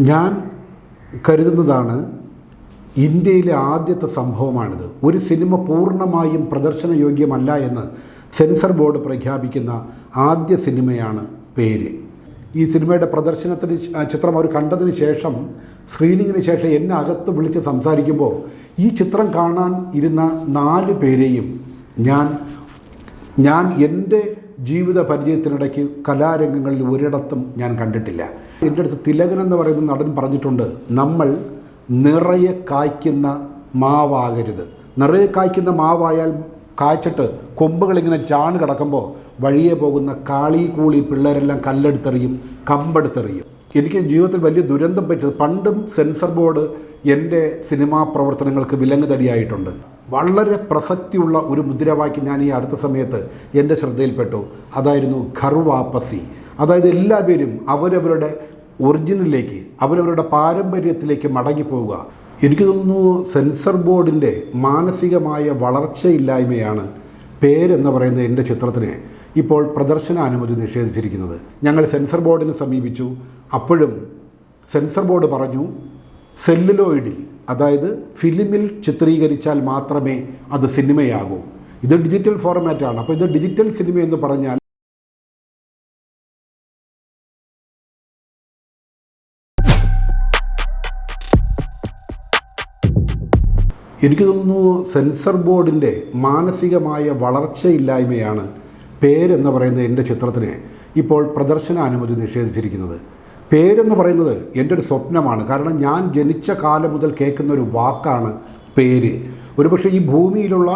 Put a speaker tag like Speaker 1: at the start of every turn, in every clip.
Speaker 1: ഞാൻ കരുതുന്നതാണ് ഇന്ത്യയിലെ ആദ്യത്തെ സംഭവമാണിത്. ഒരു സിനിമ പൂർണമായും പ്രദർശനയോഗ്യമല്ല എന്ന് സെൻസർ ബോർഡ് പ്രഖ്യാപിക്കുന്ന ആദ്യ സിനിമയാണ് പേര്. ഈ സിനിമയുടെ പ്രദർശനത്തിന് ചിത്രം അവർ കണ്ടതിന് ശേഷം സ്ക്രീനിങ്ങിന് ശേഷം എന്നെ അകത്ത് വിളിച്ച് സംസാരിക്കുമ്പോൾ ഈ ചിത്രം കാണാൻ ഇരുന്ന നാല് പേരെയും ഞാൻ ഞാൻ എന്റെ ജീവിത പരിചയത്തിനിടയ്ക്ക് കലാരംഗങ്ങളിൽ ഒരിടത്തും ഞാൻ കണ്ടിട്ടില്ല. എന്റെ അടുത്ത് തിലകൻ എന്ന് പറയുന്ന നടൻ പറഞ്ഞിട്ടുണ്ട് നമ്മൾ നിറയെ കായ്ക്കുന്ന മാവാകരുത്. നിറയെ കായ്ക്കുന്ന മാവായാൽ കായ്ച്ചിട്ട് കൊമ്പുകളിങ്ങനെ ചാണ് കിടക്കുമ്പോൾ വഴിയെ പോകുന്ന കാളി കൂളി പിള്ളേരെല്ലാം കല്ലെടുത്തെറിയും കമ്പെടുത്തെറിയും. എനിക്ക് ജീവിതത്തിൽ വലിയ ദുരന്തം പറ്റിയത് പണ്ടും സെൻസർ ബോർഡ് എന്റെ സിനിമാ പ്രവർത്തനങ്ങൾക്ക് വിലങ്ങുതടിയായിട്ടുണ്ട്. വളരെ പ്രസക്തിയുള്ള ഒരു മുദ്രാവാക്യം ഞാൻ ഈ അടുത്ത സമയത്ത് എന്റെ ശ്രദ്ധയിൽപ്പെട്ടു. അതായിരുന്നു ഖർവാപ്പസി. അതായത് എല്ലാവരും അവരവരുടെ ഒറിജിനലിലേക്ക് അവരവരുടെ പാരമ്പര്യത്തിലേക്ക് മടങ്ങിപ്പോവുക. എനിക്ക് തോന്നുന്നു സെൻസർ ബോർഡിന്റെ മാനസികമായ വളർച്ചയില്ലായ്മയാണ് പേരെന്ന് പറയുന്ന എന്റെ ചിത്രത്തിന് ഇപ്പോൾ പ്രദർശന അനുമതി നിഷേധിച്ചിരിക്കുന്നത്. ഞങ്ങൾ സെൻസർ ബോർഡിനെ സമീപിച്ചു. അപ്പോഴും സെൻസർ ബോർഡ് പറഞ്ഞു സെല്ലുലോയിഡിൽ അതായത് ഫിലിമിൽ ചിത്രീകരിച്ചാൽ മാത്രമേ അത് സിനിമയാകൂ. ഇത് ഡിജിറ്റൽ ഫോർമാറ്റാണ്. അപ്പോൾ ഇത് ഡിജിറ്റൽ സിനിമ എന്ന് പറഞ്ഞാൽ എനിക്ക് തോന്നുന്നു സെൻസർ ബോർഡിന്റെ മാനസികമായ വളർച്ചയില്ലായ്മയാണ് പേരെന്ന് പറയുന്ന എന്റെ ചിത്രത്തിന് ഇപ്പോൾ പ്രദർശന അനുമതി നിഷേധിച്ചിരിക്കുന്നത്. പേരെന്ന് പറയുന്നത് എന്റെ ഒരു സ്വപ്നമാണ്. കാരണം ഞാൻ ജനിച്ച കാലം മുതൽ കേൾക്കുന്ന ഒരു വാക്കാണ് പേര്. ഒരുപക്ഷെ ഈ ഭൂമിയിലുള്ള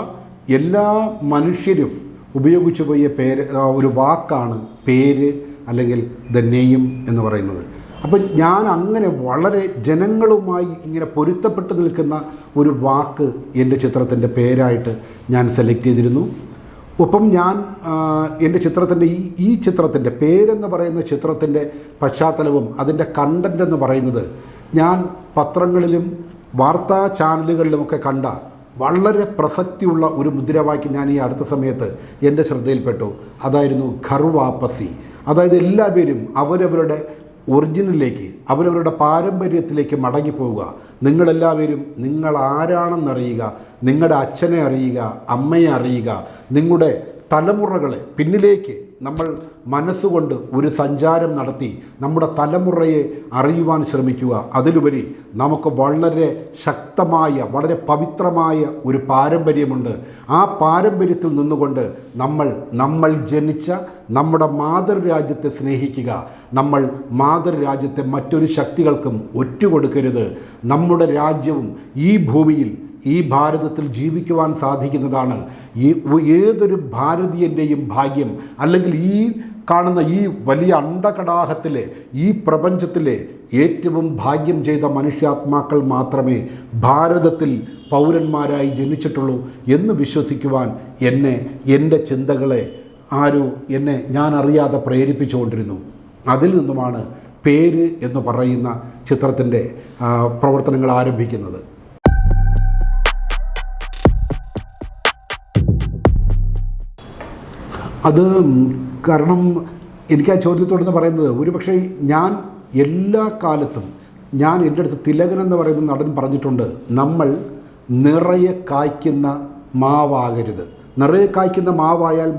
Speaker 1: എല്ലാ മനുഷ്യരും ഉപയോഗിച്ചു പോയ പേര് ഒരു വാക്കാണ് പേര് അല്ലെങ്കിൽ ദ നെയ്യം എന്ന് പറയുന്നത്. അപ്പം ഞാൻ അങ്ങനെ വളരെ ജനങ്ങളുമായി ഇങ്ങനെ പൊരുത്തപ്പെട്ട് നിൽക്കുന്ന ഒരു വാക്ക് എന്റെ ചിത്രത്തിന്റെ പേരായിട്ട് ഞാൻ സെലക്ട് ചെയ്തിരുന്നു. ഒപ്പം ഞാൻ എന്റെ ചിത്രത്തിന്റെ ഈ ഈ ചിത്രത്തിന്റെ പേരെന്ന് പറയുന്ന ചിത്രത്തിന്റെ പശ്ചാത്തലവും അതിന്റെ കണ്ടന്റ് എന്ന് പറയുന്നത് ഞാൻ പത്രങ്ങളിലും വാർത്താ ചാനലുകളിലുമൊക്കെ കണ്ട വളരെ പ്രസക്തിയുള്ള ഒരു മുദ്രാവാക്യം ഞാൻ ഈ അടുത്ത സമയത്ത് എന്റെ ശ്രദ്ധയിൽപ്പെട്ടു. അതായിരുന്നു ഖർവാപ്പസി. അതായത് എല്ലാവരും അവരവരുടെ ഒറിജിനലിലേക്ക് അവരവരുടെ പാരമ്പര്യത്തിലേക്ക് മടങ്ങിപ്പോവുക. നിങ്ങളെല്ലാവരും നിങ്ങൾ ആരാണെന്നറിയുക നിങ്ങളുടെ അച്ഛനെ അറിയുക അമ്മയെ അറിയുക നിങ്ങളുടെ തലമുറകളെ പിന്നിലേക്ക് നമ്മൾ മനസ്സുകൊണ്ട് ഒരു സഞ്ചാരം നടത്തി നമ്മുടെ തലമുറയെ അറിയുവാൻ ശ്രമിക്കുക. അതിലുപരി നമുക്ക് വളരെ ശക്തമായ വളരെ പവിത്രമായ ഒരു പാരമ്പര്യമുണ്ട്. ആ പാരമ്പര്യത്തിൽ നിന്നുകൊണ്ട് നമ്മൾ നമ്മൾ ജനിച്ച നമ്മുടെ മാതൃരാജ്യത്തെ സ്നേഹിക്കുക. നമ്മൾ മാതൃരാജ്യത്തെ മറ്റൊരു ശക്തികൾക്കും ഒറ്റുകൊടുക്കരുത്. നമ്മുടെ രാജ്യവും ഈ ഭൂമിയിൽ ഈ ഭാരതത്തിൽ ജീവിക്കുവാൻ സാധിക്കുന്നതാണ്. ഈ ഏതൊരു ഭാരതീയന്റെയും ഭാഗ്യം അല്ലെങ്കിൽ ഈ കാണുന്ന ഈ വലിയ അണ്ടകടാഹത്തിലെ ഈ പ്രപഞ്ചത്തിലെ ഏറ്റവും ഭാഗ്യം ചെയ്ത മനുഷ്യാത്മാക്കൾ മാത്രമേ ഭാരതത്തിൽ പൗരന്മാരായി ജനിച്ചിട്ടുള്ളൂ എന്ന് വിശ്വസിക്കുവാൻ എന്നെ എന്റെ ചിന്തകളെ ആരോ എന്നെ ഞാൻ അറിയാതെ പ്രേരിപ്പിച്ചുകൊണ്ടിരുന്നു. അതിൽ നിന്നുമാണ് പേര് എന്ന് പറയുന്ന ചിത്രത്തിന്റെ പ്രവർത്തനങ്ങൾ ആരംഭിക്കുന്നത്. അത് കാരണം എനിക്ക് ആ ചോദ്യത്തോടെന്ന് പറയുന്നത് ഒരുപക്ഷെ ഞാൻ എല്ലാ കാലത്തും ഞാൻ എന്റെ അടുത്ത് തിലകൻ എന്ന് പറയുന്ന നടൻ പറഞ്ഞിട്ടുണ്ട് നമ്മൾ നിറയെ കായ്ക്കുന്ന മാവാകരുത്. നിറയെ കായ്ക്കുന്ന മാവായാൽ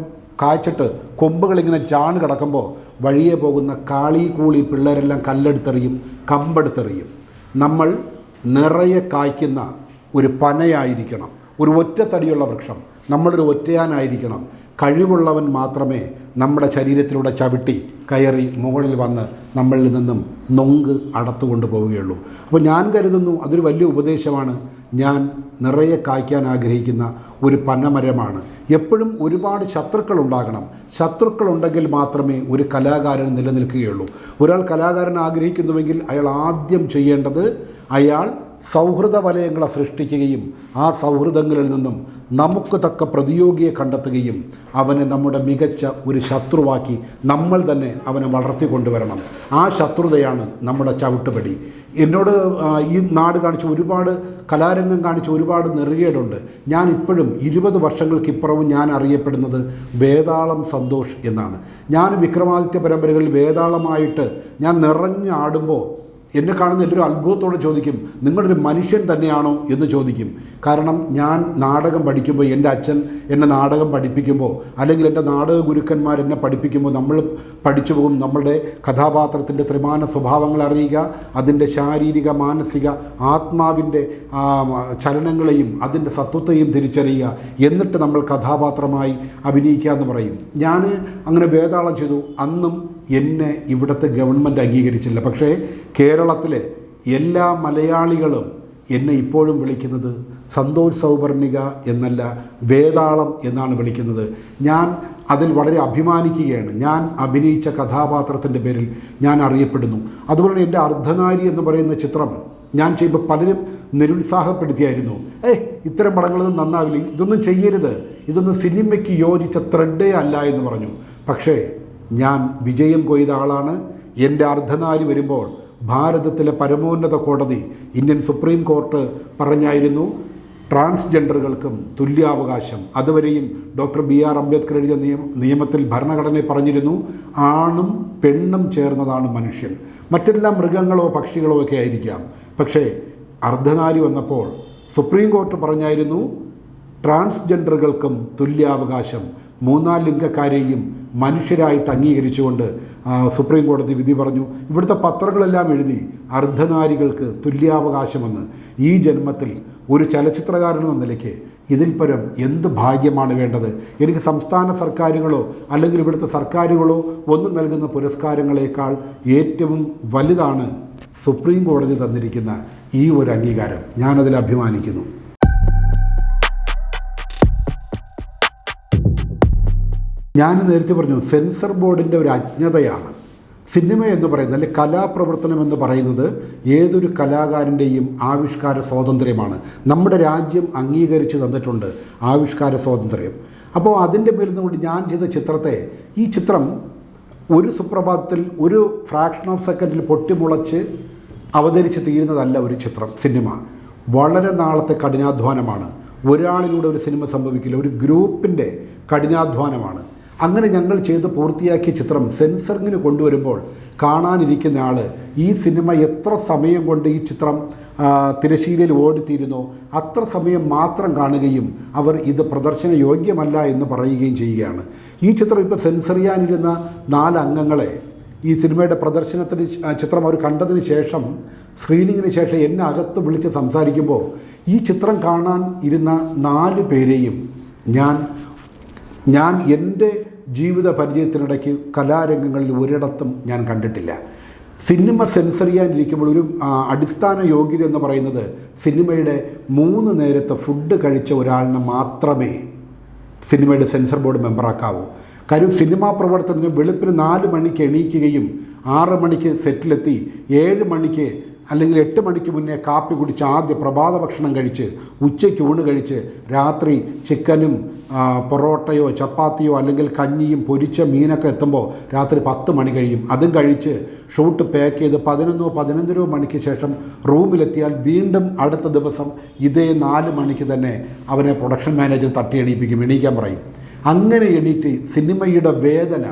Speaker 1: കായ്ച്ചിട്ട് കൊമ്പുകളിങ്ങനെ ചാണ് കിടക്കുമ്പോൾ വഴിയെ പോകുന്ന കാളി കൂളി പിള്ളേരെല്ലാം കല്ലെടുത്തെറിയും കമ്പെടുത്തെറിയും. നമ്മൾ നിറയെ കായ്ക്കുന്ന ഒരു പനയായിരിക്കണം ഒരു ഒറ്റത്തടിയുള്ള വൃക്ഷം. നമ്മളൊരു ഒറ്റയാനായിരിക്കണം. കഴിവുള്ളവൻ മാത്രമേ നമ്മുടെ ശരീരത്തിലൂടെ ചവിട്ടി കയറി മുകളിൽ വന്ന് നമ്മളിൽ നിന്നും നൊങ്ക് അടത്തുകൊണ്ട് പോവുകയുള്ളൂ അപ്പോൾ ഞാൻ കരുതുന്നു അതൊരു വലിയ ഉപദേശമാണ്. ഞാൻ നിറയെ കായ്ക്കാൻ ആഗ്രഹിക്കുന്ന ഒരു പനമരമാണ്. എപ്പോഴും ഒരുപാട് ശത്രുക്കൾ ഉണ്ടാകണം ശത്രുക്കളുണ്ടെങ്കിൽ മാത്രമേ ഒരു കലാകാരൻ നിലനിൽക്കുകയുള്ളൂ. ഒരാൾ കലാകാരൻ ആഗ്രഹിക്കുന്നുവെങ്കിൽ അയാൾ ആദ്യം ചെയ്യേണ്ടത് അയാൾ സൗഹൃദ വലയങ്ങളെ സൃഷ്ടിക്കുകയും ആ സൗഹൃദങ്ങളിൽ നിന്നും നമുക്ക് തക്ക പ്രതിയോഗിയെ കണ്ടെത്തുകയും അവനെ നമ്മുടെ മികച്ച ഒരു ശത്രുവാക്കി നമ്മൾ തന്നെ അവനെ വളർത്തിക്കൊണ്ടുവരണം ആ ശത്രുതയാണ് നമ്മുടെ ചവിട്ടുപടി. എന്നോട് ഈ നാട് കാണിച്ച ഒരുപാട് കലാരംഗം കാണിച്ച ഒരുപാട് നെറുകേടുണ്ട്. ഞാൻ ഇപ്പോഴും ഇരുപത് വർഷങ്ങൾക്കിപ്പുറവും ഞാൻ അറിയപ്പെടുന്നത് വേതാളം സന്തോഷ് എന്നാണ്. ഞാൻ വിക്രമാദിത്യ പരമ്പരകളിൽ വേതാളമായിട്ട് ഞാൻ നിറഞ്ഞാടുമ്പോൾ എന്നെ കാണുന്ന എല്ലാവരും അത്ഭുതത്തോടെ ചോദിക്കും നിങ്ങളൊരു മനുഷ്യൻ തന്നെയാണോ? എന്ന് ചോദിക്കും. കാരണം ഞാൻ നാടകം പഠിക്കുമ്പോൾ എന്റെ അച്ഛൻ എന്നെ നാടകം പഠിപ്പിക്കുമ്പോൾ അല്ലെങ്കിൽ എന്റെ നാടക ഗുരുക്കന്മാർ എന്നെ പഠിപ്പിക്കുമ്പോൾ നമ്മൾ പഠിച്ചു പോകും. നമ്മളുടെ കഥാപാത്രത്തിന്റെ ത്രിമാന സ്വഭാവങ്ങൾ അറിയുക അതിന്റെ ശാരീരിക മാനസിക ആത്മാവിന്റെ ചലനങ്ങളെയും അതിന്റെ സത്വത്തെയും തിരിച്ചറിയുക. എന്നിട്ട് നമ്മൾ കഥാപാത്രമായി അഭിനയിക്കുക എന്ന് പറയും. ഞാൻ അങ്ങനെ വേതാളം ചെയ്തു. അന്നും എന്നെ ഇവിടുത്തെ ഗവൺമെന്റ് അംഗീകരിച്ചില്ല. പക്ഷേ കേരളത്തിലെ എല്ലാ മലയാളികളും എന്നെ ഇപ്പോഴും വിളിക്കുന്നത് സന്തോഷ് സൗവർണിക എന്നല്ല വേതാളം എന്നാണ് വിളിക്കുന്നത്. ഞാൻ അതിൽ വളരെ അഭിമാനിക്കുകയാണ്. ഞാൻ അഭിനയിച്ച കഥാപാത്രത്തിന്റെ പേരിൽ ഞാൻ അറിയപ്പെടുന്നു. അതുപോലെ എന്റെ അർദ്ധനാരി എന്ന് പറയുന്ന ചിത്രം ഞാൻ ചെയ്യുമ്പോൾ പലരും നിരുത്സാഹപ്പെടുത്തിയായിരുന്നു. ഏയ് ഇത്തരം പടങ്ങളൊന്നും നന്നാവില്ല. ഇതൊന്നും ചെയ്യരുത്. ഇതൊന്നും സിനിമയ്ക്ക് യോജിച്ച ത്രെഡേ അല്ല എന്ന് പറഞ്ഞു. പക്ഷേ ഞാൻ വിജയം കൊയ്ത ആളാണ്. എന്റെ അർദ്ധനാരി വരുമ്പോൾ ഭാരതത്തിലെ പരമോന്നത കോടതി ഇന്ത്യൻ സുപ്രീം കോർട്ട് പറഞ്ഞായിരുന്നു ട്രാൻസ്ജെൻഡറുകൾക്കും തുല്യാവകാശം. അതുവരെയും ഡോക്ടർ ബി ആർ അംബേദ്കർ എഴുതിയ നിയമ നിയമത്തിൽ ഭരണഘടനയെ പറഞ്ഞിരുന്നു ആണും പെണ്ണും ചേർന്നതാണ് മനുഷ്യൻ. മറ്റെല്ലാം മൃഗങ്ങളോ പക്ഷികളോ ഒക്കെ ആയിരിക്കാം. പക്ഷേ അർദ്ധനാരി വന്നപ്പോൾ സുപ്രീം കോർട്ട് പറഞ്ഞായിരുന്നു ട്രാൻസ്ജെൻഡറുകൾക്കും തുല്യാവകാശം. മൂന്നാം ലിംഗക്കാരെയും മനുഷ്യരായിട്ട് അംഗീകരിച്ചുകൊണ്ട് സുപ്രീം കോടതി വിധി പറഞ്ഞു. ഇവിടുത്തെ പത്രങ്ങളെല്ലാം എഴുതി അർദ്ധനാരികൾക്ക് തുല്യാവകാശമെന്ന്. ഈ ജന്മത്തിൽ ഒരു ചലച്ചിത്രകാരൻ എന്ന നിലയ്ക്ക് ഇതിൽ പരം എന്ത് ഭാഗ്യമാണ് വേണ്ടത്? എനിക്ക് സംസ്ഥാന സർക്കാരുകളോ അല്ലെങ്കിൽ ഇവിടുത്തെ സർക്കാരുകളോ ഒന്നും നൽകുന്ന പുരസ്കാരങ്ങളേക്കാൾ ഏറ്റവും വലുതാണ് സുപ്രീം കോടതി തന്നിരിക്കുന്ന ഈ ഒരു അംഗീകാരം. ഞാനതിൽ അഭിമാനിക്കുന്നു. ഞാൻ നേരത്തെ പറഞ്ഞു സെൻസർ ബോർഡിന്റെ ഒരു അജ്ഞതയാണ്. സിനിമ എന്ന് പറയുന്നത് അല്ലെങ്കിൽ കലാപ്രവർത്തനം എന്ന് പറയുന്നത് ഏതൊരു കലാകാരന്റെയും ആവിഷ്കാര സ്വാതന്ത്ര്യമാണ്. നമ്മുടെ രാജ്യം അംഗീകരിച്ച് തന്നിട്ടുണ്ട് ആവിഷ്കാര സ്വാതന്ത്ര്യം. അപ്പോൾ അതിന്റെ പേരിൽ നിന്നുകൊണ്ട് ഞാൻ ചെയ്ത ചിത്രത്തെ ഈ ചിത്രം ഒരു സുപ്രഭാതത്തിൽ ഒരു ഫ്രാക്ഷൻ ഓഫ് സെക്കൻഡിൽ പൊട്ടിമുളച്ച് അവതരിച്ച് തീരുന്നതല്ല ഒരു ചിത്രം സിനിമ. വളരെ നാളത്തെ കഠിനാധ്വാനമാണ്. ഒരാളിലൂടെ ഒരു സിനിമ സംഭവിക്കില്ല ഒരു ഗ്രൂപ്പിന്റെ കഠിനാധ്വാനമാണ്. അങ്ങനെ ഞങ്ങൾ ചെയ്ത് പൂർത്തിയാക്കിയ ചിത്രം സെൻസറിങ്ങിന് കൊണ്ടുവരുമ്പോൾ കാണാനിരിക്കുന്ന ആൾ ഈ സിനിമ എത്ര സമയം കൊണ്ട് ഈ ചിത്രം തിരശ്ശീലയിൽ ഓടിത്തീരുന്നോ അത്ര സമയം മാത്രം കാണുകയും അവർ ഇത് പ്രദർശന യോഗ്യമല്ല എന്ന് പറയുകയും ചെയ്യുകയാണ്. ഈ ചിത്രം ഇപ്പോൾ സെൻസർ ചെയ്യാനിരുന്ന നാല് അംഗങ്ങളെ ഈ സിനിമയുടെ പ്രദർശനത്തിന് ചിത്രം അവർ കണ്ടതിന് ശേഷം സ്ക്രീനിങ്ങിന് ശേഷം എന്നെ അകത്ത് വിളിച്ച് സംസാരിക്കുമ്പോൾ ഈ ചിത്രം കാണാൻ ഇരുന്ന നാല് പേരെയും ഞാൻ ഞാൻ എന്റെ ജീവിത പരിചയത്തിനിടയ്ക്ക് കലാരംഗങ്ങളിൽ ഒരിടത്തും ഞാൻ കണ്ടിട്ടില്ല. സിനിമ സെൻസർ ചെയ്യാനിരിക്കുമ്പോൾ ഒരു അടിസ്ഥാന യോഗ്യത എന്ന് പറയുന്നത് സിനിമയുടെ മൂന്ന് നേരത്തെ ഫുഡ് കഴിച്ച ഒരാളിനെ മാത്രമേ സിനിമയുടെ സെൻസർ ബോർഡ് മെമ്പറാക്കാവൂ. കാര്യം സിനിമാ പ്രവർത്തനത്തിന് വെളുപ്പിന് നാല് മണിക്ക് എണീക്കുകയും ആറ് മണിക്ക് സെറ്റിലെത്തി ഏഴ് മണിക്ക് അല്ലെങ്കിൽ എട്ട് മണിക്ക് മുന്നേ കാപ്പി കുടിച്ച് ആദ്യ പ്രഭാത ഭക്ഷണം കഴിച്ച് ഉച്ചയ്ക്ക് ഊണ് കഴിച്ച് രാത്രി ചിക്കനും പൊറോട്ടയോ ചപ്പാത്തിയോ അല്ലെങ്കിൽ കഞ്ഞിയും പൊരിച്ച മീനൊക്കെ എത്തുമ്പോൾ രാത്രി പത്ത് മണി കഴിയും. അതും കഴിച്ച് ഷൂട്ട് പാക്ക് ചെയ്ത് പതിനൊന്നോ പതിനൊന്നരോ മണിക്ക് ശേഷം റൂമിലെത്തിയാൽ വീണ്ടും അടുത്ത ദിവസം ഇതേ നാല് മണിക്ക് തന്നെ അവനെ പ്രൊഡക്ഷൻ മാനേജർ തട്ടി എണീപ്പിക്കും എണീക്കാൻ പറയും. അങ്ങനെ എണീറ്റ് സിനിമയുടെ വേദന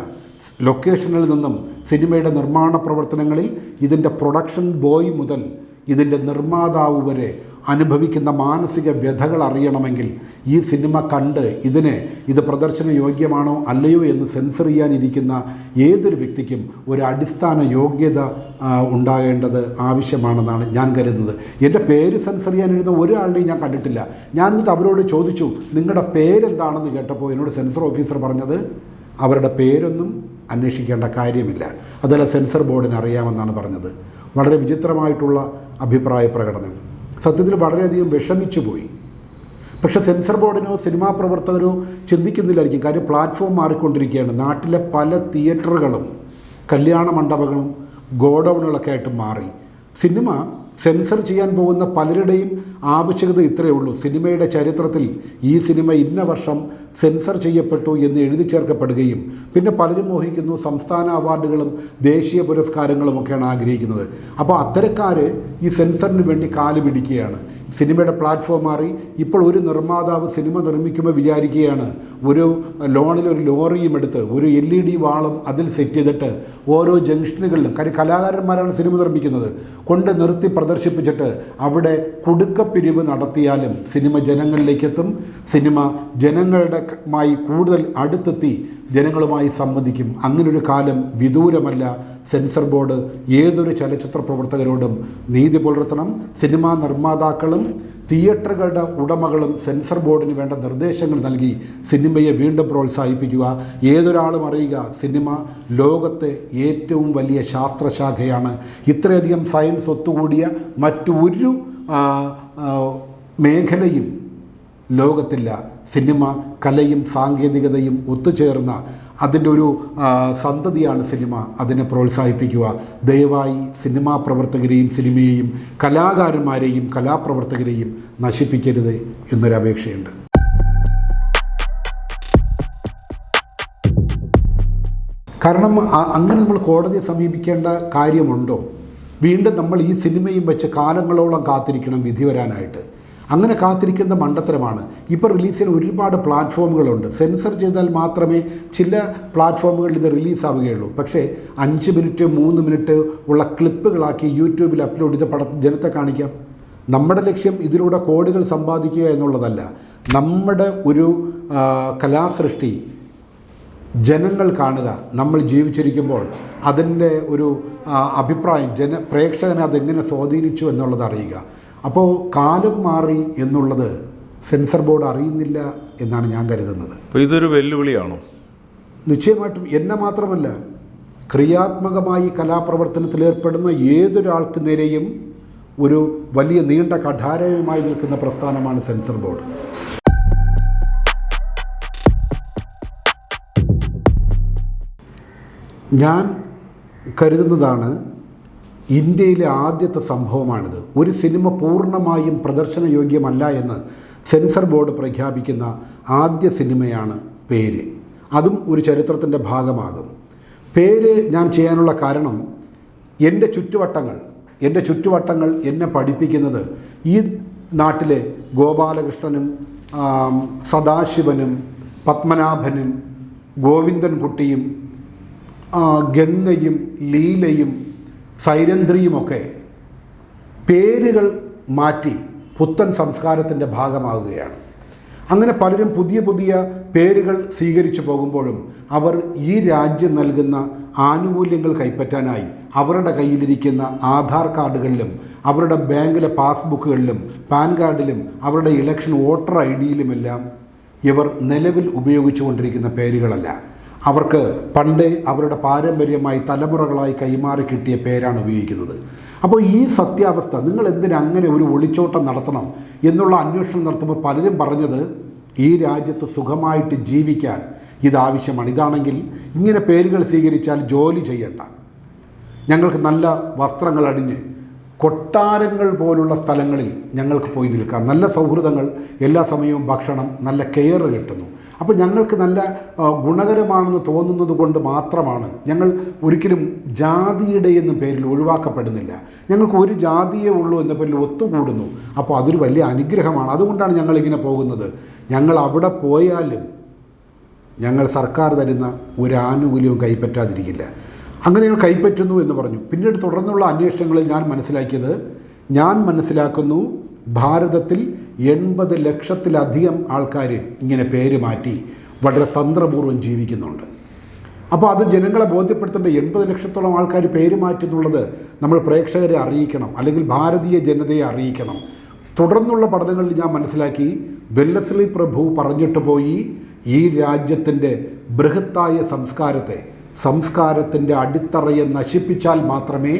Speaker 1: ലൊക്കേഷനിൽ നിന്നും സിനിമയുടെ നിർമ്മാണ പ്രവർത്തനങ്ങളിൽ ഇതിന്റെ പ്രൊഡക്ഷൻ ബോയ് മുതൽ ഇതിന്റെ നിർമ്മാതാവ് വരെ അനുഭവിക്കുന്ന മാനസിക വ്യഥകൾ അറിയണമെങ്കിൽ ഈ സിനിമ കണ്ട് ഇതിനെ ഇത് പ്രദർശന യോഗ്യമാണോ അല്ലയോ എന്ന് സെൻസർ ചെയ്യാനിരിക്കുന്ന ഏതൊരു വ്യക്തിക്കും ഒരു അടിസ്ഥാന യോഗ്യത ഉണ്ടാകേണ്ടത് ആവശ്യമാണെന്നാണ് ഞാൻ കരുതുന്നത്. എന്റെ പേര് സെൻസർ ചെയ്യാനിരുന്ന ഒരാളുടെയും ഞാൻ കണ്ടിട്ടില്ല. ഞാൻ എന്നിട്ട് അവരോട് ചോദിച്ചു നിങ്ങളുടെ പേരെന്താണെന്ന് കേട്ടപ്പോൾ എന്നോട് സെൻസർ ഓഫീസർ പറഞ്ഞത് അവരുടെ പേരൊന്നും അന്വേഷിക്കേണ്ട കാര്യമില്ല. അതല്ല സെൻസർ ബോർഡിന് അറിയാമെന്നാണ് പറഞ്ഞത്. വളരെ വിചിത്രമായിട്ടുള്ള അഭിപ്രായ പ്രകടനം. സത്യത്തിൽ വളരെയധികം വിഷമിച്ചു പോയി. പക്ഷേ സെൻസർ ബോർഡിനോ സിനിമാ പ്രവർത്തകരോ ചിന്തിക്കുന്നില്ലായിരിക്കും. കാര്യം പ്ലാറ്റ്ഫോം മാറിക്കൊണ്ടിരിക്കുകയാണ്. നാട്ടിലെ പല തിയേറ്ററുകളും കല്യാണ മണ്ഡപങ്ങളും ഗോഡൗണുകളൊക്കെ ആയിട്ട് മാറി. സിനിമ സെൻസർ ചെയ്യാൻ പോകുന്ന പലരുടെയും ആവശ്യകത ഇത്രയേ ഉള്ളൂ. സിനിമയുടെ ചരിത്രത്തിൽ ഈ സിനിമ ഇന്ന വർഷം സെൻസർ ചെയ്യപ്പെട്ടു എന്ന് എഴുതി ചേർക്കപ്പെടുകയും പിന്നെ പലരും മോഹിക്കുന്നു സംസ്ഥാന അവാർഡുകളും ദേശീയ പുരസ്കാരങ്ങളും ഒക്കെയാണ് ആഗ്രഹിക്കുന്നത്. അപ്പോൾ അത്തരക്കാർ ഈ സെൻസറിന് വേണ്ടി കാൽ പിടിക്കുകയാണ്. സിനിമയുടെ പ്ലാറ്റ്ഫോം മാറി ഇപ്പോൾ ഒരു നിർമ്മാതാവ് സിനിമ നിർമ്മിക്കുമ്പോൾ വിചാരിക്കുകയാണ്. ഒരു ലോണിൽ ഒരു ലോറിയും എടുത്ത് ഒരു എൽ ഇ ഡി വാളും അതിൽ സെറ്റ് ചെയ്തിട്ട് ഓരോ ജംഗ്ഷനുകളിലും കാര്യം കലാകാരന്മാരാണ് സിനിമ നിർമ്മിക്കുന്നത്. കൊണ്ട് നിർത്തി പ്രദർശിപ്പിച്ചിട്ട് അവിടെ കുടുക്കപ്പിരിവ് നടത്തിയാലും സിനിമ ജനങ്ങളിലേക്കെത്തും. സിനിമ ജനങ്ങളുടെ മായി കൂടുതൽ അടുത്തെത്തി. ജനങ്ങളുമായി സംവദിക്കും. അങ്ങനൊരു കാലം വിദൂരമല്ല. സെൻസർ ബോർഡ് ഏതൊരു ചലച്ചിത്ര പ്രവർത്തകരോടും നീതി പുലർത്തണം. സിനിമാ നിർമ്മാതാക്കളും തിയേറ്ററുകളുടെ ഉടമകളും സെൻസർ ബോർഡിന് വേണ്ട നിർദ്ദേശങ്ങൾ നൽകി സിനിമയെ വീണ്ടും പ്രോത്സാഹിപ്പിക്കുക. ഏതൊരാളും അറിയുക സിനിമ ലോകത്തെ ഏറ്റവും വലിയ ശാസ്ത്രശാഖയാണ്. ഇത്രയധികം സയൻസ് ഒത്തുകൂടിയ മറ്റൊരു മേഖലയും ലോകത്തില്ല. സിനിമ കലയും സാങ്കേതികതയും ഒത്തുചേർന്ന അതിന്റെ ഒരു സന്തതിയാണ് സിനിമ. അതിനെ പ്രോത്സാഹിപ്പിക്കുക. ദയവായി സിനിമാ പ്രവർത്തകരെയും സിനിമയെയും കലാകാരന്മാരെയും കലാപ്രവർത്തകരെയും നശിപ്പിക്കരുത് എന്നൊരപേക്ഷയുണ്ട്. കാരണം അങ്ങനെ നമ്മൾ കോടതിയെ സമീപിക്കേണ്ട കാര്യമുണ്ടോ? വീണ്ടും നമ്മൾ ഈ സിനിമയും വെച്ച് കാലങ്ങളോളം കാത്തിരിക്കണം വിധി വരാനായിട്ട്. അങ്ങനെ കാത്തിരിക്കുന്ന മണ്ടത്തരമാണ് ഇപ്പോൾ റിലീസ് ചെയ്യാൻ ഒരുപാട് പ്ലാറ്റ്ഫോമുകളുണ്ട് സെൻസർ ചെയ്താൽ മാത്രമേ ചില പ്ലാറ്റ്ഫോമുകളിൽ ഇത് റിലീസാവുകയുള്ളൂ പക്ഷേ അഞ്ച് മിനിറ്റ് മൂന്ന് മിനിറ്റ് ഉള്ള ക്ലിപ്പുകളാക്കി യൂട്യൂബിൽ അപ്ലോഡ് ചെയ്ത പട ജനത്തെ കാണിക്കാം. നമ്മുടെ ലക്ഷ്യം ഇതിലൂടെ കോടികൾ സമ്പാദിക്കുക എന്നുള്ളതല്ല. നമ്മുടെ ഒരു കലാസൃഷ്ടി ജനങ്ങൾ കാണുക നമ്മൾ ജീവിച്ചിരിക്കുമ്പോൾ അതിന്റെ ഒരു അഭിപ്രായം ജന പ്രേക്ഷകനെ അതെങ്ങനെ സ്വാധീനിച്ചു എന്നുള്ളത് അറിയുക. അപ്പോൾ കാലം മാറി എന്നുള്ളത് സെൻസർ ബോർഡ് അറിയുന്നില്ല എന്നാണ് ഞാൻ കരുതുന്നത്.
Speaker 2: അപ്പോൾ ഇതൊരു വെല്ലുവിളിയാണോ?
Speaker 1: നിശ്ചയമായിട്ടും എന്നെ മാത്രമല്ല ക്രിയാത്മകമായി കലാപ്രവർത്തനത്തിൽ ഏർപ്പെടുന്ന ഏതൊരാൾക്ക് നേരെയും ഒരു വലിയ നീണ്ട കഠാരയുമായി നിൽക്കുന്ന പ്രസ്ഥാനമാണ് സെൻസർ ബോർഡ്. ഞാൻ കരുതുന്നതാണ് ഇന്ത്യയിലെ ആദ്യത്തെ സംഭവമാണിത്. ഒരു സിനിമ പൂർണമായും പ്രദർശനയോഗ്യമല്ല എന്ന് സെൻസർ ബോർഡ് പ്രഖ്യാപിക്കുന്ന ആദ്യ സിനിമയാണ് പേര്. അതും ഒരു ചരിത്രത്തിന്റെ ഭാഗമാകും. പേര് ഞാൻ ചെയ്യാനുള്ള കാരണം എന്റെ ചുറ്റുവട്ടങ്ങൾ എന്റെ ചുറ്റുവട്ടങ്ങൾ എന്നെ പഠിപ്പിക്കുന്നത് ഈ നാട്ടിലെ ഗോപാലകൃഷ്ണനും സദാശിവനും പത്മനാഭനും ഗോവിന്ദൻകുട്ടിയും ഗംഗയും ലീലയും സൈരന്ധ്രിയുമൊക്കെ പേരുകൾ മാറ്റി പുത്തൻ സംസ്കാരത്തിന്റെ ഭാഗമാവുകയാണ്. അങ്ങനെ പലരും പുതിയ പുതിയ പേരുകൾ സ്വീകരിച്ചു പോകുമ്പോഴും അവർ ഈ രാജ്യം നൽകുന്ന ആനുകൂല്യങ്ങൾ കൈപ്പറ്റാനായി അവരുടെ കയ്യിലിരിക്കുന്ന ആധാർ കാർഡുകളിലും അവരുടെ ബാങ്കിലെ പാസ്ബുക്കുകളിലും പാൻ കാർഡിലും അവരുടെ ഇലക്ഷൻ വോട്ടർ ഐ ഡിയിലുമെല്ലാം ഇവർ നിലവിൽ ഉപയോഗിച്ചുകൊണ്ടിരിക്കുന്ന പേരുകളല്ല. അവർക്ക് പണ്ടേ അവരുടെ പാരമ്പര്യമായി തലമുറകളായി കൈമാറി കിട്ടിയ പേരാണ് ഉപയോഗിക്കുന്നത്. അപ്പോൾ ഈ സത്യാവസ്ഥ നിങ്ങൾ എന്തിന് അങ്ങനെ ഒരു ഒളിച്ചോട്ടം നടത്തണം എന്നുള്ള അന്വേഷണം നടത്തുമ്പോൾ പലരും പറഞ്ഞത് ഈ രാജ്യത്ത് സുഖമായിട്ട് ജീവിക്കാൻ ഇതാവശ്യമാണ്. ഇതാണെങ്കിൽ ഇങ്ങനെ പേരുകൾ സ്വീകരിച്ചാൽ ജോലി ചെയ്യണ്ട. ഞങ്ങൾക്ക് നല്ല വസ്ത്രങ്ങൾ അണിഞ്ഞ് കൊട്ടാരങ്ങൾ പോലുള്ള സ്ഥലങ്ങളിൽ ഞങ്ങൾക്ക് പോയി നിൽക്കാം. നല്ല സൗഹൃദങ്ങൾ എല്ലാ സമയവും ഭക്ഷണം നല്ല കെയർ കിട്ടുന്നു. അപ്പോൾ ഞങ്ങൾക്ക് നല്ല ഗുണകരമാണെന്ന് തോന്നുന്നത് കൊണ്ട് മാത്രമാണ് ഞങ്ങൾ ഒരിക്കലും ജാതിയുടെ എന്ന പേരിൽ ഒഴിവാക്കപ്പെടുന്നില്ല. ഞങ്ങൾക്ക് ഒരു ജാതിയേ ഉള്ളൂ എന്ന പേരിൽ ഒത്തുകൂടുന്നു. അപ്പോൾ അതൊരു വലിയ അനുഗ്രഹമാണ്. അതുകൊണ്ടാണ് ഞങ്ങളിങ്ങനെ പോകുന്നത്. ഞങ്ങൾ അവിടെ പോയാലും ഞങ്ങൾ സർക്കാർ തരുന്ന ഒരു ആനുകൂല്യവും കൈപ്പറ്റാതിരിക്കില്ല. അങ്ങനെ ഞങ്ങൾ കൈപ്പറ്റുന്നു എന്ന് പറഞ്ഞു. പിന്നീട് തുടർന്നുള്ള അന്വേഷണങ്ങളിൽ ഞാൻ മനസ്സിലാക്കിയത് ഞാൻ മനസ്സിലാക്കുന്നു ഭാരതത്തിൽ എൺപത് ലക്ഷത്തിലധികം ആൾക്കാർ ഇങ്ങനെ പേര് മാറ്റി വളരെ തന്ത്രപൂർവം ജീവിക്കുന്നുണ്ട്. അപ്പോൾ അത് ജനങ്ങളെ ബോധ്യപ്പെടുത്തേണ്ട എൺപത് ലക്ഷത്തോളം ആൾക്കാർ പേര് മാറ്റുന്നുള്ളത് നമ്മൾ പ്രേക്ഷകരെ അറിയിക്കണം അല്ലെങ്കിൽ ഭാരതീയ ജനതയെ അറിയിക്കണം. തുടർന്നുള്ള പഠനങ്ങളിൽ ഞാൻ മനസ്സിലാക്കി വെല്ലസ്ലി പ്രഭു പറഞ്ഞിട്ട് പോയി ഈ രാജ്യത്തിന്റെ ബൃഹത്തായ സംസ്കാരത്തെ സംസ്കാരത്തിന്റെ അടിത്തറയെ നശിപ്പിച്ചാൽ മാത്രമേ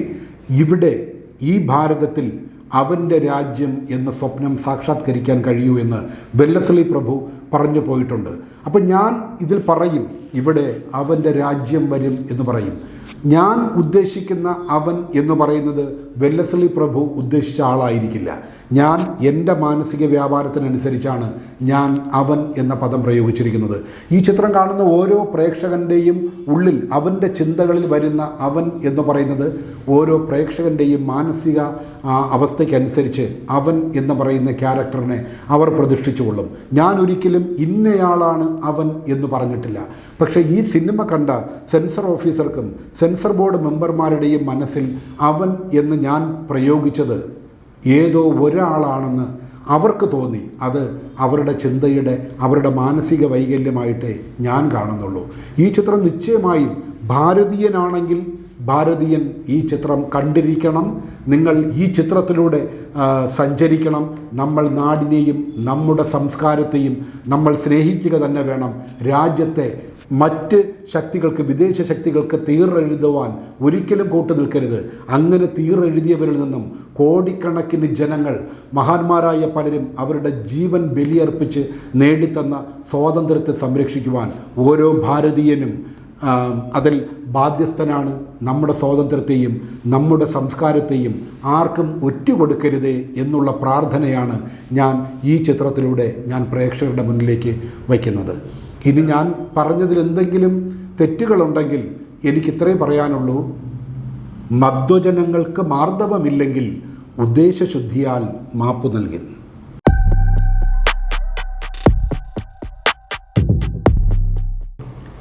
Speaker 1: ഇവിടെ ഈ ഭാരതത്തിൽ അവന്റെ രാജ്യം എന്ന സ്വപ്നം സാക്ഷാത്കരിക്കാൻ കഴിയൂ എന്ന് വെല്ലസ്ലി പ്രഭു പറഞ്ഞു പോയിട്ടുണ്ട്. അപ്പം ഞാൻ ഇതിൽ പറയും ഇവിടെ അവന്റെ രാജ്യം വരും എന്ന് പറയും. ഞാൻ ഉദ്ദേശിക്കുന്ന അവൻ എന്ന് പറയുന്നത് വെല്ലസ്ലി പ്രഭു ഉദ്ദേശിച്ച ആളായിരിക്കില്ല. ഞാൻ എന്റെ മാനസിക വ്യാപാരത്തിനനുസരിച്ചാണ് ഞാൻ അവൻ എന്ന പദം പ്രയോഗിച്ചിരിക്കുന്നത്. ഈ ചിത്രം കാണുന്ന ഓരോ പ്രേക്ഷകന്റെയും ഉള്ളിൽ അവന്റെ ചിന്തകളിൽ വരുന്ന അവൻ എന്ന് പറയുന്നത് ഓരോ പ്രേക്ഷകന്റെയും മാനസിക അവസ്ഥയ്ക്കനുസരിച്ച് അവൻ എന്ന് പറയുന്ന ക്യാരക്ടറിനെ അവർ പ്രതിഷ്ഠിച്ചുകൊള്ളും. ഞാൻ ഒരിക്കലും ഇന്നയാളാണ് അവൻ എന്ന് പറഞ്ഞിട്ടില്ല. പക്ഷേ ഈ സിനിമ കണ്ട സെൻസർ ഓഫീസർക്കും സെൻസർ ബോർഡ് മെമ്പർമാരുടെയും മനസ്സിൽ അവൻ എന്ന് ഞാൻ പ്രയോഗിച്ചത് ഏതോ ഒരാളാണെന്ന് അവർക്ക് തോന്നി. അത് അവരുടെ ചിന്തയുടെ അവരുടെ മാനസിക വൈകല്യമായിട്ടേ ഞാൻ കാണുന്നുള്ളൂ. ഈ ചിത്രം നിശ്ചയമായും ഭാരതീയനാണെങ്കിൽ ഭാരതീയൻ ഈ ചിത്രം കണ്ടിരിക്കണം. നിങ്ങൾ ഈ ചിത്രത്തിലൂടെ സഞ്ചരിക്കണം. നമ്മൾ നാടിനെയും നമ്മുടെ സംസ്കാരത്തെയും നമ്മൾ സ്നേഹിക്കുക തന്നെ വേണം. രാജ്യത്തെ മറ്റ് ശക്തികൾക്ക് വിദേശ ശക്തികൾക്ക് തീറെഴുതുവാൻ ഒരിക്കലും കൂട്ടു നിൽക്കരുത്. അങ്ങനെ തീറെഴുതിയവരിൽ നിന്നും കോടിക്കണക്കിന് ജനങ്ങൾ മഹാന്മാരായ പലരും അവരുടെ ജീവൻ ബലിയർപ്പിച്ച് നേടിത്തന്ന സ്വാതന്ത്ര്യത്തെ സംരക്ഷിക്കുവാൻ ഓരോ ഭാരതീയനും അതിൽ ബാധ്യസ്ഥനാണ് നമ്മുടെ സ്വാതന്ത്ര്യത്തെയും നമ്മുടെ സംസ്കാരത്തെയും ആർക്കും ഒറ്റുകൊടുക്കരുതേ എന്നുള്ള പ്രാർത്ഥനയാണ് ഞാൻ ഈ ചിത്രത്തിലൂടെ ഞാൻ പ്രേക്ഷകരുടെ മുന്നിലേക്ക് വയ്ക്കുന്നത്. ഇനി ഞാൻ പറഞ്ഞതിൽ എന്തെങ്കിലും തെറ്റുകളുണ്ടെങ്കിൽ എനിക്ക് ഇത്രയും പറയാനുള്ളൂ. മദ്വജനങ്ങൾക്ക് മാർദ്ദവമില്ലെങ്കിൽ ഉദ്ദേശശുദ്ധിയാൽ മാപ്പ് നൽകി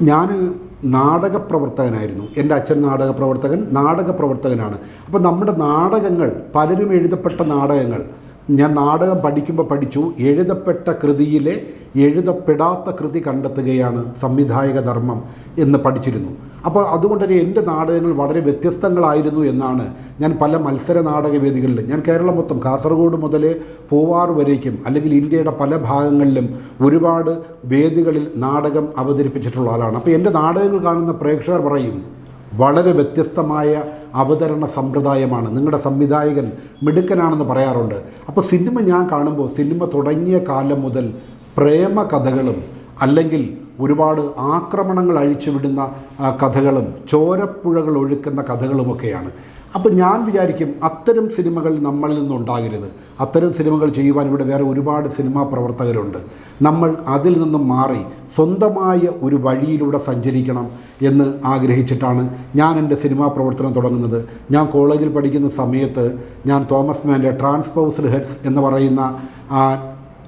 Speaker 1: ഞാൻ നാടകപ്രവർത്തകനായിരുന്നു. എന്റെ അച്ഛൻ നാടകപ്രവർത്തകൻ നാടകപ്രവർത്തകനാണ്. അപ്പോൾ നമ്മുടെ നാടകങ്ങൾ പലരും എഴുതപ്പെട്ട നാടകങ്ങൾ ഞാൻ നാടകം പഠിക്കുമ്പോൾ പഠിച്ചു. എഴുതപ്പെട്ട കൃതിയിലെ എഴുതപ്പെടാത്ത കൃതി കണ്ടെത്തുകയാണ് സംവിധായക ധർമ്മം എന്ന് പഠിച്ചിരുന്നു. അപ്പോൾ അതുകൊണ്ട് തന്നെ എന്റെ നാടകങ്ങൾ വളരെ വ്യത്യസ്തങ്ങളായിരുന്നു എന്നാണ് ഞാൻ പല മത്സര നാടകവേദികളിൽ ഞാൻ കേരളം മൊത്തം കാസർഗോഡ് മുതൽ പൂവാർ വരേക്കും അല്ലെങ്കിൽ ഇന്ത്യയുടെ പല ഭാഗങ്ങളിലും ഒരുപാട് വേദികളിൽ നാടകം അവതരിപ്പിച്ചിട്ടുള്ള ആളാണ്. അപ്പോൾ എന്റെ നാടകങ്ങൾ കാണുന്ന പ്രേക്ഷകർ പറയും വളരെ വ്യത്യസ്തമായ അവതരണ സമ്പ്രദായമാണ്. നിങ്ങളുടെ സംവിധായകൻ മിടുക്കനാണെന്ന് പറയാറുണ്ട്. അപ്പോൾ സിനിമ ഞാൻ കാണുമ്പോൾ സിനിമ തുടങ്ങിയ കാലം മുതൽ പ്രേമ കഥകളും അല്ലെങ്കിൽ ഒരുപാട് ആക്രമണങ്ങൾ അഴിച്ചുവിടുന്ന കഥകളും ചോരപ്പുഴകൾ ഒഴുക്കുന്ന കഥകളുമൊക്കെയാണ്. അപ്പോൾ ഞാൻ വിചാരിക്കും അത്തരം സിനിമകൾ നമ്മളിൽ നിന്നുണ്ടാകരുത്. അത്തരം സിനിമകൾ ചെയ്യുവാൻ ഇവിടെ വേറെ ഒരുപാട് സിനിമാ പ്രവർത്തകരുണ്ട്. നമ്മൾ അതിൽ നിന്നും മാറി സ്വന്തമായ ഒരു വഴിയിലൂടെ സഞ്ചരിക്കണം എന്ന് ആഗ്രഹിച്ചിട്ടാണ് ഞാൻ എന്റെ സിനിമാ പ്രവർത്തനം തുടങ്ങുന്നത്. ഞാൻ കോളേജിൽ പഠിക്കുന്ന സമയത്ത് ഞാൻ തോമസ് മാന്റെ ട്രാൻസ്പൗസ്ഡ് ഹെഡ്സ് എന്ന് പറയുന്ന ആ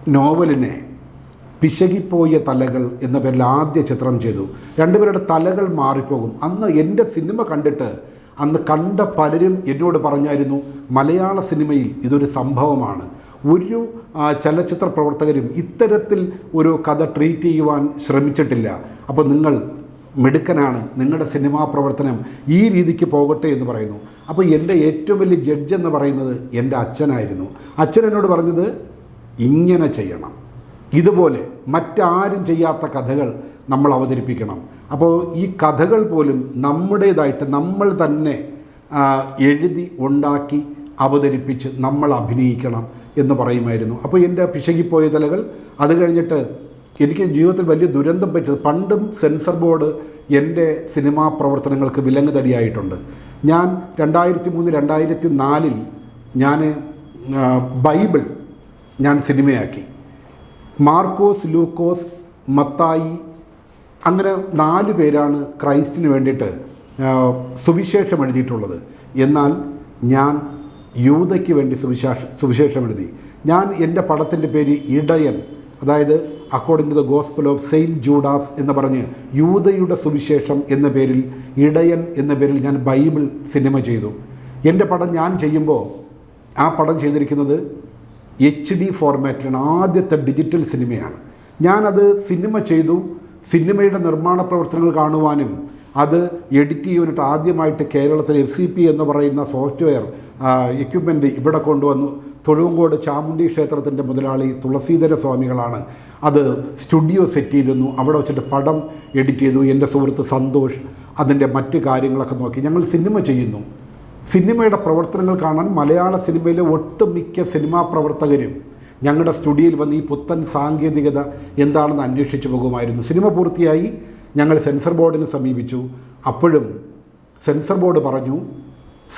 Speaker 1: നോവലിനെ പിശകിപ്പോയ തലകൾ എന്ന പേരിൽ ആദ്യ ചിത്രം ചെയ്തു. രണ്ടുപേരുടെ തലകൾ മാറിപ്പോകും. അന്ന് എന്റെ സിനിമ കണ്ടിട്ട് അന്ന് കണ്ട പലരും എന്നോട് പറഞ്ഞായിരുന്നു മലയാള സിനിമയിൽ ഇതൊരു സംഭവമാണ്. ഒരു ചലച്ചിത്ര പ്രവർത്തകരും ഇത്തരത്തിൽ ഒരു കഥ ട്രീറ്റ് ചെയ്യുവാൻ ശ്രമിച്ചിട്ടില്ല. അപ്പോൾ നിങ്ങൾ മിടുക്കനാണ്. നിങ്ങളുടെ സിനിമാ പ്രവർത്തനം ഈ രീതിക്ക് പോകട്ടെ എന്ന് പറയുന്നു. അപ്പോൾ എന്റെ ഏറ്റവും വലിയ ജഡ്ജ് എന്ന് പറയുന്നത് എന്റെ അച്ഛനായിരുന്നു. അച്ഛൻ എന്നോട് പറഞ്ഞത് ഇങ്ങനെ ചെയ്യണം. ഇതുപോലെ മറ്റാരും ചെയ്യാത്ത കഥകൾ നമ്മൾ അവതരിപ്പിക്കണം. അപ്പോൾ ഈ കഥകൾ പോലും നമ്മുടേതായിട്ട് നമ്മൾ തന്നെ എഴുതി ഉണ്ടാക്കി അവതരിപ്പിച്ച് നമ്മൾ അഭിനയിക്കണം എന്ന് പറയുമായിരുന്നു. അപ്പോൾ എന്റെ പിശകിപ്പോയ തലകൾ അത് കഴിഞ്ഞിട്ട് എനിക്ക് ജീവിതത്തിൽ വലിയ ദുരന്തം പറ്റിയത് പണ്ടും സെൻസർ ബോർഡ് എന്റെ സിനിമാ പ്രവർത്തനങ്ങൾക്ക് വിലങ്ങ് തടിയായിട്ടുണ്ട് ഞാൻ രണ്ടായിരത്തി മൂന്ന് രണ്ടായിരത്തി നാലിൽ ഞാൻ ബൈബിൾ ഞാൻ സിനിമയാക്കി. മാർക്കോസ് ലൂക്കോസ് മത്തായി അങ്ങനെ നാല് പേരാണ് ക്രൈസ്റ്റിന് വേണ്ടിയിട്ട് സുവിശേഷം എഴുതിയിട്ടുള്ളത്. എന്നാൽ ഞാൻ യൂതയ്ക്ക് വേണ്ടി സുവിശേഷ സുവിശേഷം എഴുതി. ഞാൻ എന്റെ പടത്തിന്റെ പേര് ഇടയൻ അതായത് according to the gospel of saint Judas എന്ന് പറഞ്ഞ് യൂതയുടെ സുവിശേഷം എന്ന പേരിൽ ഇടയൻ എന്ന പേരിൽ ഞാൻ ബൈബിൾ സിനിമ ചെയ്തു. എന്റെ പടം ഞാൻ ചെയ്യുമ്പോൾ ആ പടം ചെയ്തിരിക്കുന്നത് എച്ച് ഡി ഫോർമാറ്റിലാണ് ആദ്യത്തെ ഡിജിറ്റൽ സിനിമയാണ്. ഞാനത് സിനിമ ചെയ്തു സിനിമയുടെ നിർമ്മാണ പ്രവർത്തനങ്ങൾ കാണുവാനും അത് എഡിറ്റ് ചെയ്യാനായിട്ട് ആദ്യമായിട്ട് കേരളത്തിൽ എഫ് സി പി എന്ന് പറയുന്ന സോഫ്റ്റ്വെയർ എക്യുപ്മെന്റ് ഇവിടെ കൊണ്ടുവന്നു. തൊഴുവങ്കോട് ചാമുണ്ടി ക്ഷേത്രത്തിന്റെ മുതലാളി തുളസീധര സ്വാമികളാണ് അത് സ്റ്റുഡിയോ സെറ്റ് ചെയ്തിരുന്നു. അവിടെ വെച്ചിട്ട് പടം എഡിറ്റ് ചെയ്തു. എന്റെ സുഹൃത്ത് സന്തോഷ് അതിന്റെ മറ്റ് കാര്യങ്ങളൊക്കെ നോക്കി. ഞങ്ങൾ സിനിമ ചെയ്യുന്നു. സിനിമയുടെ പ്രവർത്തനങ്ങൾ കാണാൻ മലയാള സിനിമയിലെ ഒട്ടുമിക്ക സിനിമാ പ്രവർത്തകരും ഞങ്ങളുടെ സ്റ്റുഡിയോയിൽ വന്ന് ഈ പുത്തൻ സാങ്കേതികത എന്താണെന്ന് അന്വേഷിച്ചു പോകുമായിരുന്നു. സിനിമ പൂർത്തിയായി. ഞങ്ങൾ സെൻസർ ബോർഡിനെ സമീപിച്ചു. അപ്പോഴും സെൻസർ ബോർഡ് പറഞ്ഞു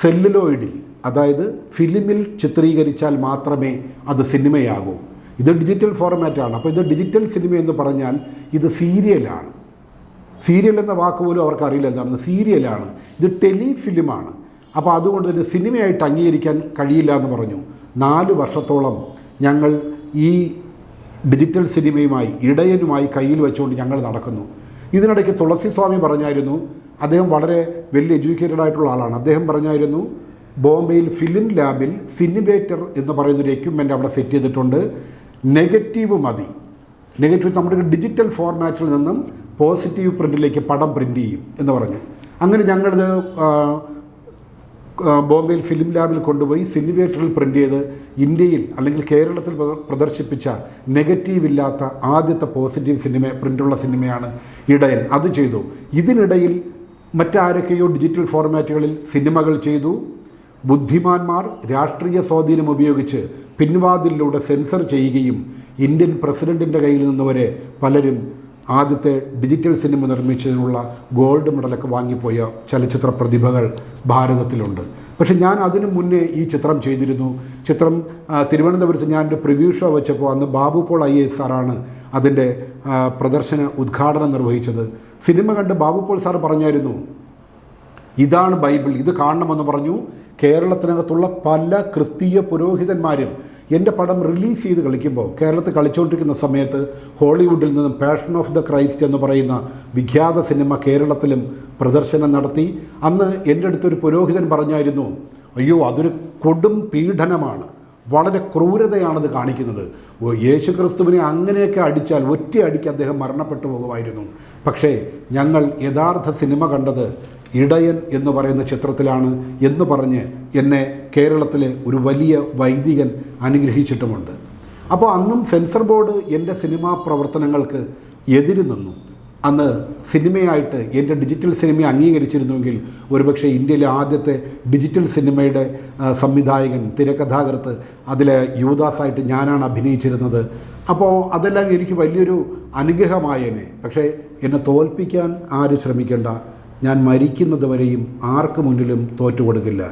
Speaker 1: സെല്ലുലോയിഡിൽ അതായത് ഫിലിമിൽ ചിത്രീകരിച്ചാൽ മാത്രമേ അത് സിനിമയാകൂ. ഇത് ഡിജിറ്റൽ ഫോർമാറ്റാണ്. അപ്പോൾ ഇത് ഡിജിറ്റൽ സിനിമ എന്ന് പറഞ്ഞാൽ ഇത് സീരിയലാണ്. സീരിയൽ എന്ന വാക്ക് പോലും അവർക്ക് അറിയില്ല എന്താണെന്ന്. സീരിയലാണ്. ഇത് ടെലിഫിലിമാണ്. അപ്പോൾ അതുകൊണ്ട് തന്നെ സിനിമയായിട്ട് അംഗീകരിക്കാൻ കഴിയില്ല എന്ന് പറഞ്ഞു. നാല് വർഷത്തോളം ഞങ്ങൾ ഈ ഡിജിറ്റൽ സിനിമയുമായി ഇടയനുമായി കയ്യിൽ വെച്ചുകൊണ്ട് ഞങ്ങൾ നടക്കുന്നു. ഇതിനിടയ്ക്ക് തുളസി സ്വാമി പറഞ്ഞായിരുന്നു അദ്ദേഹം വളരെ വെൽ എഡ്യൂക്കേറ്റഡ് ആയിട്ടുള്ള ആളാണ്. അദ്ദേഹം പറഞ്ഞായിരുന്നു ബോംബെയിൽ ഫിലിം ലാബിൽ സിനിമേറ്റർ എന്ന് പറയുന്നൊരു എക്യുപ്മെന്റ് അവിടെ സെറ്റ് ചെയ്തിട്ടുണ്ട്. നെഗറ്റീവ് മതി. നെഗറ്റീവ് നമ്മുടെ ഡിജിറ്റൽ ഫോർമാറ്റിൽ നിന്നും പോസിറ്റീവ് പ്രിന്റിലേക്ക് പടം പ്രിന്റ് ചെയ്യും എന്ന് പറഞ്ഞു. അങ്ങനെ ഞങ്ങളിത് ബോംബെയിൽ ഫിലിം ലാബിൽ കൊണ്ടുപോയി സിനിമേറ്ററിൽ പ്രിന്റ് ചെയ്ത് ഇന്ത്യയിൽ അല്ലെങ്കിൽ കേരളത്തിൽ പ്രദർശിപ്പിച്ച നെഗറ്റീവ് ഇല്ലാത്ത ആദ്യത്തെ പോസിറ്റീവ് സിനിമ പ്രിന്റുള്ള സിനിമയാണ് ഇടയൻ. അത് ചെയ്തു. ഇതിനിടയിൽ മറ്റാരൊക്കെയോ ഡിജിറ്റൽ ഫോർമാറ്റുകളിൽ സിനിമകൾ ചെയ്തു. ബുദ്ധിമാന്മാർ രാഷ്ട്രീയ സ്വാധീനം ഉപയോഗിച്ച് പിൻവാതിലൂടെ സെൻസർ ചെയ്യുകയും ഇന്ത്യൻ പ്രസിഡന്റിന്റെ കയ്യിൽ നിന്ന് വരെ പലരും ആദ്യത്തെ ഡിജിറ്റൽ സിനിമ നിർമ്മിച്ചതിനുള്ള ഗോൾഡ് മെഡലൊക്കെ വാങ്ങിപ്പോയ ചലച്ചിത്ര പ്രതിഭകൾ ഭാരതത്തിലുണ്ട്. പക്ഷെ ഞാൻ അതിനു മുന്നേ ഈ ചിത്രം ചെയ്തിരുന്നു. ചിത്രം തിരുവനന്തപുരത്ത് ഞാൻ ഒരു പ്രിവ്യൂ ഷോ വെച്ചപ്പോൾ അന്ന് ബാബു പോൾ ഐ എസ് സാറാണ് അതിന്റെ പ്രദർശന ഉദ്ഘാടനം നിർവഹിച്ചത്. സിനിമ കണ്ട് ബാബു പോൾ സാർ പറഞ്ഞായിരുന്നു ഇതാണ് ബൈബിൾ. ഇത് കാണണമെന്ന് പറഞ്ഞു. കേരളത്തിനകത്തുള്ള പല ക്രിസ്തീയ പുരോഹിതന്മാരും എന്റെ പടം റിലീസ് ചെയ്ത് കളിക്കുമ്പോൾ കേരളത്തിൽ കളിച്ചുകൊണ്ടിരിക്കുന്ന സമയത്ത് ഹോളിവുഡിൽ നിന്നും പാഷൻ ഓഫ് ദ ക്രൈസ്റ്റ് എന്ന് പറയുന്ന വിഖ്യാത സിനിമ കേരളത്തിലും പ്രദർശനം നടത്തി. അന്ന് എന്റെ അടുത്തൊരു പുരോഹിതൻ പറഞ്ഞായിരുന്നു അയ്യോ അതൊരു കൊടും പീഡനമാണ്. വളരെ ക്രൂരതയാണത് കാണിക്കുന്നത്. യേശു ക്രിസ്തുവിനെ അങ്ങനെയൊക്കെ അടിച്ചാൽ ഒറ്റയടിക്ക് അദ്ദേഹം മരണപ്പെട്ടു പോകുമായിരുന്നു. പക്ഷേ ഞങ്ങൾ യഥാർത്ഥ സിനിമ കണ്ടത് ഇടയൻ എന്ന് പറയുന്ന ചിത്രത്തിലാണ് എന്ന് പറഞ്ഞ് എന്നെ കേരളത്തിലെ ഒരു വലിയ വൈദികൻ അനുഗ്രഹിച്ചിട്ടുമുണ്ട്. അപ്പോൾ അന്നും സെൻസർ ബോർഡ് എന്റെ സിനിമാ പ്രവർത്തനങ്ങൾക്ക് എതിര് നിന്നു. അന്ന് സിനിമയായിട്ട് എന്റെ ഡിജിറ്റൽ സിനിമ അംഗീകരിച്ചിരുന്നുവെങ്കിൽ ഒരുപക്ഷെ ഇന്ത്യയിലെ ആദ്യത്തെ ഡിജിറ്റൽ സിനിമയുടെ സംവിധായകൻ തിരക്കഥാകൃത്ത് അതിലെ യുവദാസായിട്ട് ഞാനാണ് അഭിനയിച്ചിരുന്നത്. അപ്പോൾ അതെല്ലാം എനിക്ക് വലിയൊരു അനുഗ്രഹമായേനെ. പക്ഷേ എന്നെ തോൽപ്പിക്കാൻ ആരും ശ്രമിക്കേണ്ട ഞാൻ മരിക്കുന്നത് വരെയും ആർക്കു മുന്നിലും തോറ്റുകൊടുക്കില്ല.